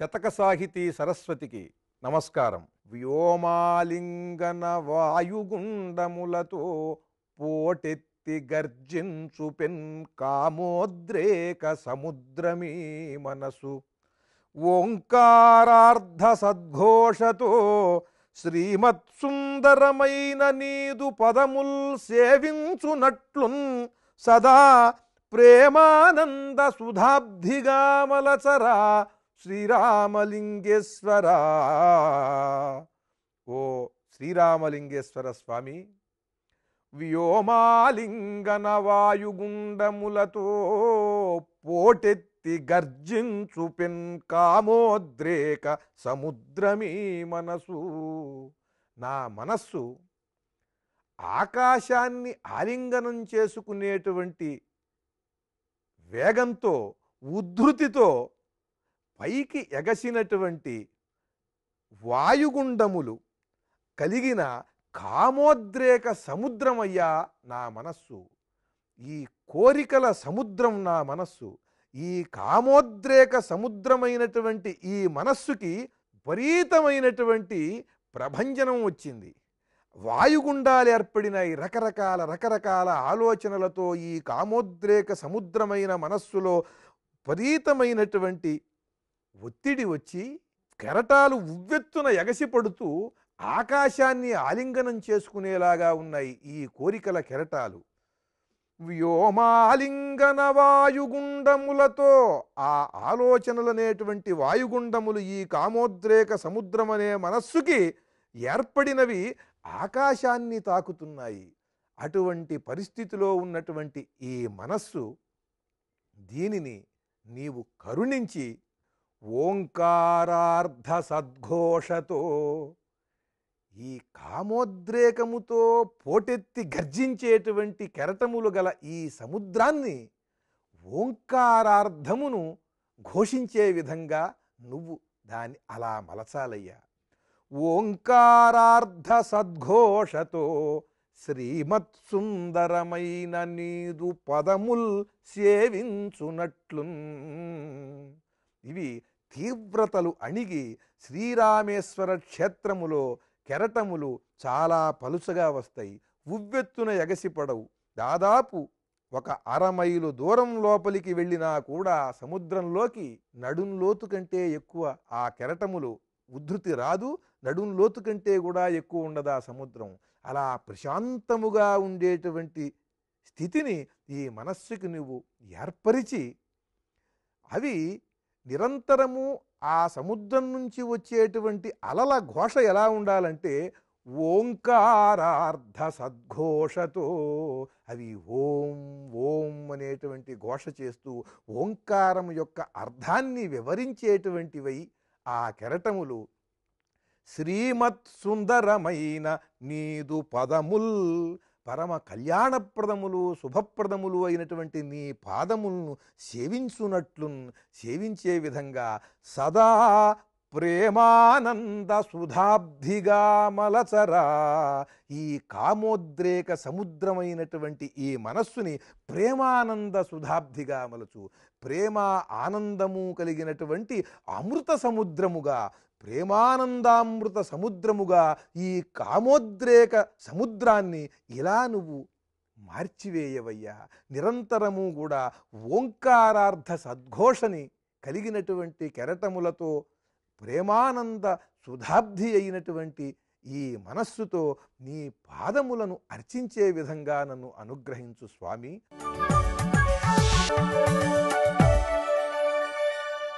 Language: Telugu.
శతక సాహితీ సరస్వతికి నమస్కారం. వ్యోమాలింగన వాయుగుండములతో పోటెత్తి గర్జించు పెన్ కామోద్రేక సముద్రమీ మనసు. ఓంకారార్ధ సద్ఘోషతో శ్రీమత్సుందరమైన నీదు పదముల్ సేవించునట్లున్ సదా ప్రేమానంద సుధాబ్ధిగామలచరా శ్రీరామలింగేశ్వరా. ఓ శ్రీరామలింగేశ్వర స్వామి వ్యోమాలింగన వాయుగుండములతో పోటెత్తి గర్జించు పెన్ కామోద్రేక సముద్రమీ మనసు. నా మనస్సు ఆకాశాన్ని ఆలింగనం చేసుకునేటువంటి వేగంతో ఉద్ధృతితో పైకి ఎగసినటువంటి వాయుగుండములు కలిగిన కామోద్రేక సముద్రమయ్యా నా మనస్సు. ఈ కోరికల సముద్రం నా మనస్సు. ఈ కామోద్రేక సముద్రమైనటువంటి ఈ మనస్సుకి విపరీతమైనటువంటి ప్రభంజనం వచ్చింది. వాయుగుండాలు ఏర్పడినాయి రకరకాల రకరకాల ఆలోచనలతో ఈ కామోద్రేక సముద్రమైన మనస్సులో విపరీతమైనటువంటి ఒత్తిడి వచ్చి కెరటాలు ఉవ్వెత్తున ఎగసిపడుతూ ఆకాశాన్ని ఆలింగనం చేసుకునేలాగా ఉన్నాయి ఈ కోరికల కెరటాలు. వ్యోమాలింగన వాయుగుండములతో ఆ ఆలోచనలనేటువంటి వాయుగుండములు ఈ కామోద్రేక సముద్రమనే మనస్సుకి ఏర్పడినవి ఆకాశాన్ని తాకుతున్నాయి. అటువంటి పరిస్థితిలో ఉన్నటువంటి ఈ మనస్సు దీనిని నీవు కరుణించి ఓంకారార్ధ సద్ఘోషతో ఈ కామోద్రేకముతో పోటెత్తి గర్జించేటువంటి కెరటములు గల ఈ సముద్రాన్ని ఓంకారార్థమును ఘోషించే విధంగా నువ్వు దాన్ని అలా మలచాలయ్యా. ఓంకారార్థ సద్ఘోషతో శ్రీమత్సుందరమైన నీదు పదముల్ సేవించునట్లు ఇవి తీవ్రతలు అణిగి శ్రీరామేశ్వర క్షేత్రములో కెరటములు చాలా పలుచగా వస్తాయి. ఉవ్వెత్తున ఎగసిపడవు. దాదాపు ఒక అరమైలు దూరం లోపలికి వెళ్ళినా కూడా సముద్రంలోకి నడుంలోతు కంటే ఎక్కువ ఆ కెరటములు ఉద్ధృతి రాదు. నడుంలోతు కంటే కూడా ఎక్కువ ఉండదు ఆ సముద్రం. అలా ప్రశాంతముగా ఉండేటువంటి స్థితిని ఈ మనస్సుకి నువ్వు ఏర్పరిచి అవి నిరంతరము ఆ సముద్రం నుంచి వచ్చేటువంటి అలల ఘోష ఎలా ఉండాలంటే ఓంకారార్ధ సద్ఘోషతో అవి ఓం ఓం అనేటువంటి ఘోష చేస్తూ ఓంకారం యొక్క అర్థాన్ని వివరించేటువంటివై ఆ కెరటములు శ్రీమత్ సుందరమైన నీదు పదముల్ పరమ కళ్యాణప్రదములు శుభప్రదములు అయినటువంటి నీ పాదములను సేవించునట్లు సేవించే విధంగా సదా ప్రేమానంద సుధాబ్ధిగామలచరా ఈ కామోద్రేక సముద్రమైనటువంటి ఈ మనస్సుని ప్రేమానంద సుధాబ్ధిగా మలచు. ప్రేమ ఆనందము కలిగినటువంటి అమృత సముద్రముగా ప్రేమానందామృత సముద్రముగా ఈ కామోద్రేక సముద్రాన్ని ఇలా నువ్వు మార్చివేయవయ్యా. నిరంతరము కూడా ఓంకారార్థ సద్ఘోషని కలిగినటువంటి కెరటములతో ప్రేమానంద సుధాబ్ది అయినటువంటి ఈ మనస్సుతో నీ పాదములను అర్చించే విధంగా నన్ను అనుగ్రహించు స్వామి.